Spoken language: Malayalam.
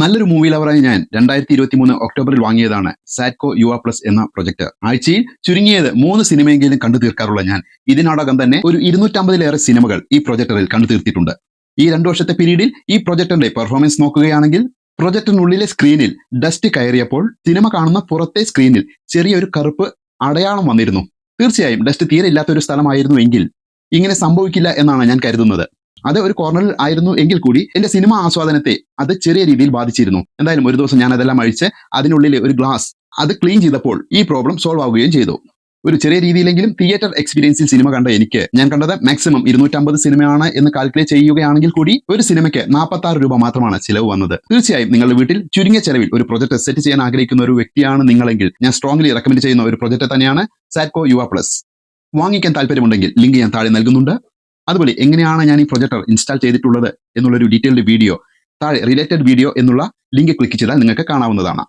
നല്ലൊരു മൂവി ലവറായി ഞാൻ രണ്ടായിരത്തി ഇരുപത്തി മൂന്ന് ഒക്ടോബറിൽ വാങ്ങിയതാണ് സാറ്റ്കോ യുവ പ്ലസ് എന്ന പ്രൊജക്ട്. ആഴ്ചയിൽ ചുരുങ്ങിയത് മൂന്ന് സിനിമയെങ്കിലും കണ്ടു തീർക്കാറുള്ള ഞാൻ. ഇതിനോടകം തന്നെ ഒരു ഇരുന്നൂറ്റമ്പതിലേറെ സിനിമകൾ ഈ പ്രൊജക്ടറിൽ കണ്ടു തീർത്തിട്ടുണ്ട്. ഈ രണ്ടു വർഷത്തെ പീരീഡിൽ ഈ പ്രൊജക്ടറിന്റെ പെർഫോമൻസ് നോക്കുകയാണെങ്കിൽ പ്രൊജക്ടറിനുള്ളിലെ സ്ക്രീനിൽ ഡസ്റ്റ് കയറിയപ്പോൾ സിനിമ കാണുന്ന പുറത്തെ സ്ക്രീനിൽ ചെറിയൊരു കറുപ്പ് അടയാളം വന്നിരുന്നു. തീർച്ചയായും ഡസ്റ്റ് തീരെ ഇല്ലാത്ത ഒരു സ്ഥലമായിരുന്നു എങ്കിൽ ഇങ്ങനെ സംഭവിക്കില്ല എന്നാണ് ഞാൻ കരുതുന്നത്. അത് ഒരു കോർണറിൽ ആയിരുന്നു എങ്കിൽ കൂടി എന്റെ സിനിമ ആസ്വാദനത്തെ അത് ചെറിയ രീതിയിൽ ബാധിച്ചിരുന്നു. എന്തായാലും ഒരു ദിവസം ഞാൻ അതെല്ലാം അഴിച്ച് അതിനുള്ളിൽ ഒരു ഗ്ലാസ് അത് ക്ലീൻ ചെയ്തപ്പോൾ ഈ പ്രോബ്ലം സോൾവ് ആവുകയും ചെയ്തു. ഒരു ചെറിയ രീതിയിലെങ്കിലും തിയേറ്റർ എക്സ്പീരിയൻസിൽ സിനിമ കണ്ട എനിക്ക് ഞാൻ കണ്ടത് മാക്സിമം ഇരുന്നൂറ്റമ്പത് സിനിമയാണ് എന്ന് കാൽക്കുലേറ്റ് ചെയ്യുകയാണെങ്കിൽ കൂടി ഒരു സിനിമയ്ക്ക് നാൽപ്പത്തി ആറ് രൂപ മാത്രമാണ് ചിലവ് വന്നത്. തീർച്ചയായും നിങ്ങളുടെ വീട്ടിൽ ചുരുങ്ങിയ ചെലവിൽ ഒരു പ്രൊജക്ട് സെറ്റ് ചെയ്യാൻ ആഗ്രഹിക്കുന്ന ഒരു വ്യക്തിയാണ് നിങ്ങളെങ്കിൽ ഞാൻ സ്ട്രോങ്ലി റെക്കമെൻഡ് ചെയ്യുന്ന ഒരു പ്രൊജക്ട് തന്നെയാണ് സാറ്റ്കോ യുവ പ്ലസ് വാങ്ങിക്കാൻ താല്പര്യമുണ്ടെങ്കിൽ ലിങ്ക് ഞാൻ താഴെ നൽകുന്നുണ്ട്. അതുപോലെ എങ്ങനെയാണ് ഞാൻ ഈ പ്രൊജക്ടർ ഇൻസ്റ്റാൾ ചെയ്തിട്ടുള്ളത് എന്നുള്ളൊരു ഡീറ്റെയിൽഡ് വീഡിയോ താഴെ റിലേറ്റഡ് വീഡിയോ എന്നുള്ള ലിങ്ക് ക്ലിക്ക് ചെയ്താൽ നിങ്ങൾക്ക് കാണാവുന്നതാണ്.